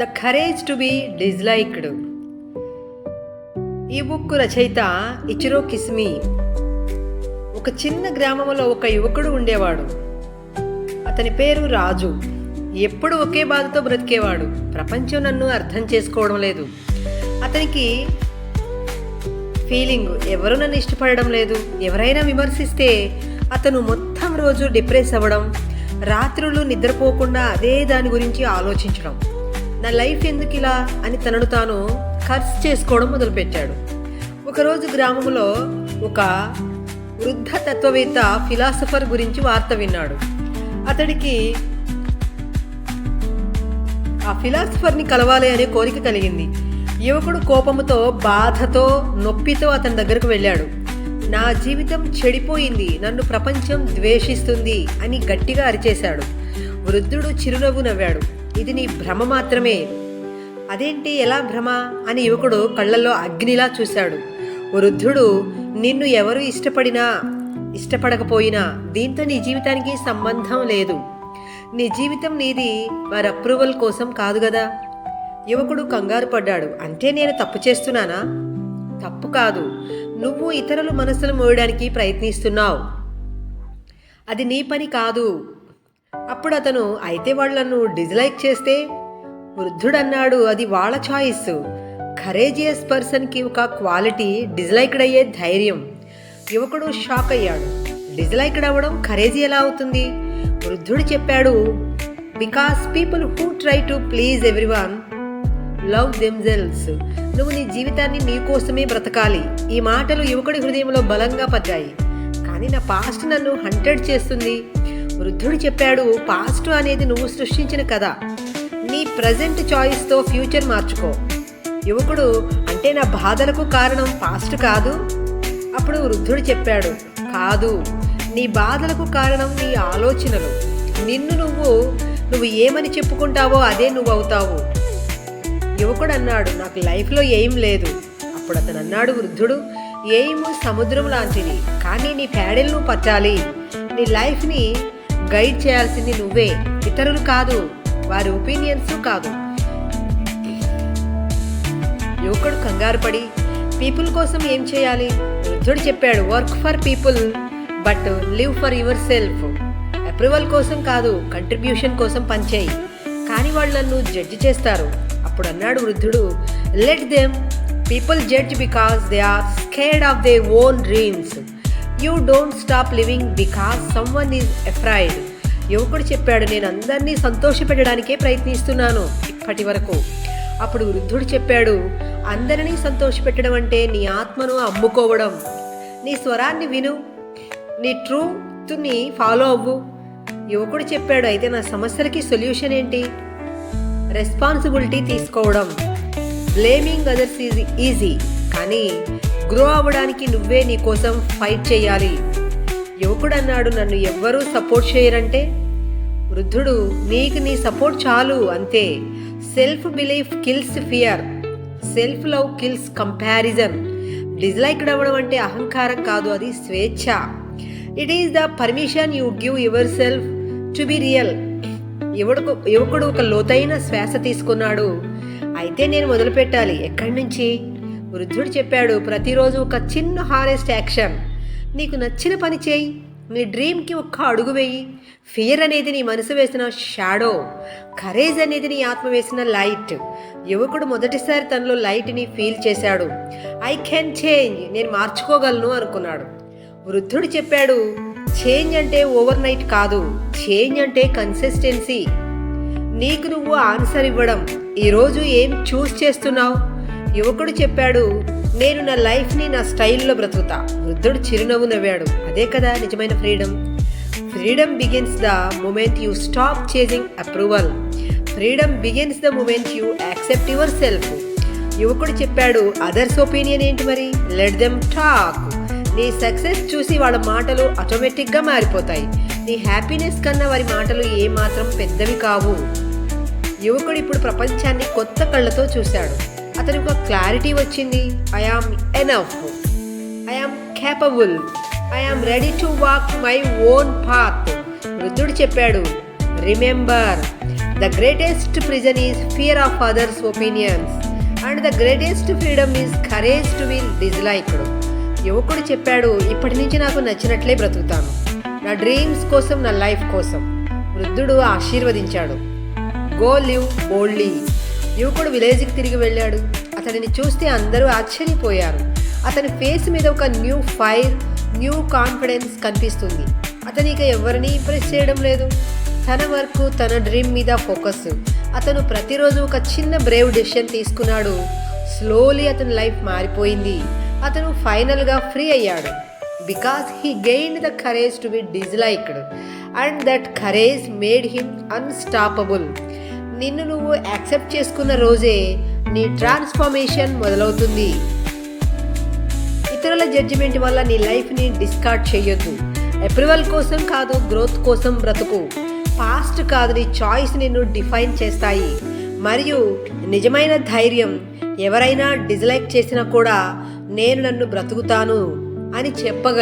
The courage to be disliked. ఈ book రచయిత Ichiro కిస్మి. ఒక చిన్న గ్రామంలో ఒక యువకుడు ఉండేవాడు. అతని పేరు రాజు. ఎప్పుడు ఒకే బాధతో బ్రతికేవాడు. ప్రపంచం నన్ను అర్థం చేసుకోవడం లేదు. అతనికి ఫీలింగ్ ఎవరు నన్ను ఇష్టపడడం లేదు. ఎవరైనా విమర్శిస్తే అతను మొత్తం రోజు డిప్రెస్ అవ్వడం రాత్రులు నిద్రపోకుండా అదే దాని గురించి ఆలోచించడం. నా లైఫ్ ఎందుకు ఇలా అని తనను తాను ఖర్చు చేసుకోవడం మొదలుపెట్టాడు. ఒకరోజు గ్రామంలో ఒక వృద్ధ తత్వవేత్త ఫిలాసఫర్ గురించి వార్త విన్నాడు. అతడికి ఆ ఫిలాసఫర్ని కలవాలి అనే కోరిక కలిగింది. యువకుడు కోపంతో బాధతో నొప్పితో అతని దగ్గరకు వెళ్ళాడు. నా జీవితం చెడిపోయింది నన్ను ప్రపంచం ద్వేషిస్తుంది అని గట్టిగా అరిచేశాడు. వృద్ధుడు చిరునవ్వు నవ్వాడు. ఇది నీ భ్రమ మాత్రమే. అదేంటి ఎలా భ్రమ? అని యువకుడు కళ్ళల్లో అగ్నిలా చూశాడు. వృద్ధుడు నిన్ను ఎవరు ఇష్టపడినా ఇష్టపడకపోయినా దీంతో నీ జీవితానికి సంబంధం లేదు. నీ జీవితం నీది వారి అప్రూవల్ కోసం కాదు కదా యువకుడు కంగారు పడ్డాడు. అంటే నేను తప్పు చేస్తున్నానా? తప్పు కాదు. నువ్వు ఇతరుల మనసులు మోయడానికి ప్రయత్నిస్తున్నావు. అది నీ పని కాదు. అప్పుడు అతను అయితే వాళ్ళను డిజ్లైక్ చేస్తే వృద్ధుడు అన్నాడు అది వాళ్ళ చాయిస్. కరేజియస్ పర్సన్కి ఒక క్వాలిటీ డిజ్లైక్డ్ అయ్యే ధైర్యం. యువకుడు షాక్ అయ్యాడు. డిజ్లైక్డ్ అవ్వడం కరేజీ ఎలా అవుతుంది? వృద్ధుడు చెప్పాడు because people who try to please everyone love themselves నువ్వు నీ జీవితాన్ని నీకోసమే బ్రతకాలి. ఈ మాటలు యువకుడి హృదయంలో బలంగా పడ్డాయి. కానీ నా పాస్ట్ నన్ను హంటెడ్ చేస్తుంది. వృద్ధుడు చెప్పాడు పాస్ట్ అనేది నువ్వు సృష్టించిన కథ. నీ ప్రజెంట్ చాయిస్తో ఫ్యూచర్ మార్చుకో. యువకుడు అంటే నా బాధలకు కారణం పాస్ట్ కాదు? అప్పుడు వృద్ధుడు చెప్పాడు కాదు. నీ బాధలకు కారణం నీ ఆలోచనలు. నిన్ను నువ్వు నువ్వు ఏమని చెప్పుకుంటావో అదే నువ్వు అవుతావు. యువకుడు అన్నాడు నాకు లైఫ్లో ఏం లేదు. అప్పుడు అతను అన్నాడు వృద్ధుడు ఎయిమ్ సముద్రం లాంటిది. కానీ నీ ప్యాడెల్ నువ్వు పట్టాలి. నీ లైఫ్ని గైడ్ చేయాల్సింది నువ్వే. ఇతరులు కాదు వారి ఒపీనియన్స్ కాదు. యువకుడు కంగారు పడి పీపుల్ కోసం ఏం చేయాలి? వృద్ధుడు చెప్పాడు work for people but live for yourself. Approval కోసం కాదు కంట్రిబ్యూషన్ కోసం పనిచేయి కానీ వాళ్ళు నన్ను జడ్జి చేస్తారు. అప్పుడు అన్నాడు వృద్ధుడు let them people judge because they are scared of they own dreams. You don't stop living because someone is afraid యువకుడు చెప్పాడు నేను అందరినీ సంతోషపెట్టడానికే ప్రయత్నిస్తున్నాను ఇప్పటి వరకు. అప్పుడు వృద్ధుడు చెప్పాడు అందరినీ సంతోషపెట్టడం అంటే నీ ఆత్మను అమ్ముకోవడం. నీ స్వరాన్ని విను. నీ ట్రూత్ని ఫాలో అవ్వు. యువకుడు చెప్పాడు అయితే నా సమస్యలకి సొల్యూషన్ ఏంటి? రెస్పాన్సిబిలిటీ తీసుకోవడం. Blaming others easy easy. కానీ గ్రో అవ్వడానికి నువ్వే నీ కోసం ఫైట్ చేయాలి. యువకుడు అన్నాడు నన్ను ఎవ్వరూ సపోర్ట్ చేయరంటే? వృద్ధుడు నీకు నీ సపోర్ట్ చాలు అంతే. Self belief kills fear self love kills comparison disliked అవ్వడం అంటే అహంకారం కాదు అది స్వేచ్ఛ. It is the permission you give yourself to be real యువడు యువకుడు ఒక లోతైన శ్వాస తీసుకున్నాడు. అయితే నేను మొదలుపెట్టాలి. ఎక్కడి నుంచి? వృద్ధుడు చెప్పాడు ప్రతిరోజు ఒక చిన్న హారెస్ట్ యాక్షన్. నీకు నచ్చిన పని చేయి. నీ డ్రీమ్కి ఒక్క అడుగు వేయి. ఫియర్ అనేది నీ మనసు వేసిన షాడో. కరేజ్ అనేది నీ ఆత్మ వేసిన లైట్. యువకుడు మొదటిసారి తనలో లైట్ని ఫీల్ చేశాడు. I can change. నేను మార్చుకోగలను అనుకున్నాడు. వృద్ధుడు చెప్పాడు చేంజ్ అంటే ఓవర్ నైట్ కాదు. చేంజ్ అంటే కన్సిస్టెన్సీ. నీకు నువ్వు ఆన్సర్ ఇవ్వడం. ఈరోజు ఏం చూస్ చేస్తున్నావు? యువకుడు చెప్పాడు నేను నా లైఫ్ని నా స్టైల్లో బ్రతుకుతా. వృద్ధుడు చిరునవ్వు నవ్వాడు అదే కదా నిజమైన freedom. Freedom begins the moment you stop chasing approval. Freedom begins the moment you accept yourself. యువకుడు చెప్పాడు అదర్స్ ఒపీనియన్ ఏంటి మరి? Let them talk. నీ సక్సెస్ చూసి వాళ్ళ మాటలు ఆటోమేటిక్గా మారిపోతాయి. నీ హ్యాపీనెస్ కన్నా వారి మాటలు ఏమాత్రం పెద్దవి కావు. యువకుడు ఇప్పుడు ప్రపంచాన్ని కొత్త కళ్ళతో చూశాడు. అతనికి ఒక క్లారిటీ వచ్చింది. I enough I capable I ready to walk my own path వృద్ధుడు చెప్పాడు remember the greatest prison is fear of others opinions and the greatest freedom is courage to will disliked యువకుడు చెప్పాడు ఇప్పటి నుంచి నాకు నచ్చినట్లే బ్రతుకుతాను. నా డ్రీమ్స్ కోసం నా లైఫ్ కోసం. వృద్ధుడు ఆశీర్వదించాడు గో లివ్ బోల్డ్లీ యువకుడు విలేజ్కి తిరిగి వెళ్ళాడు. అతడిని చూస్తే అందరూ ఆశ్చర్యపోయారు. అతని ఫేస్ మీద ఒక న్యూ ఫైర్ న్యూ కాన్ఫిడెన్స్ కనిపిస్తుంది. అతను ఇక ఎవరిని ఇంప్రెస్ చేయడం లేదు. తన వర్క్ తన డ్రీమ్ మీద ఫోకస్. అతను ప్రతిరోజు ఒక చిన్న బ్రేవ్ డెసిషన్ తీసుకున్నాడు. స్లోలీ అతని లైఫ్ మారిపోయింది. అతను ఫైనల్గా ఫ్రీ అయ్యాడు. Because he gain the courage to be disliked and that courage made him unstoppable. నిన్ను నువ్వు యాక్సెప్ట్ చేసుకున్న రోజే నీ ట్రాన్స్ఫర్మేషన్ మొదలవుతుంది. ఇతరుల జడ్జిమెంట్ వల్ల నీ లైఫ్ని డిస్కార్డ్ చేయొద్దు. అప్రూవల్ కోసం కాదు గ్రోత్ కోసం బ్రతుకు. పాస్ట్ కాదు నీ చాయిస్ నిన్ను డిఫైన్ చేస్తాయి. మరియు నిజమైన ధైర్యం ఎవరైనా డిజ్లైక్ చేసినా కూడా నేను నన్ను బ్రతుకుతాను అని చెప్పగ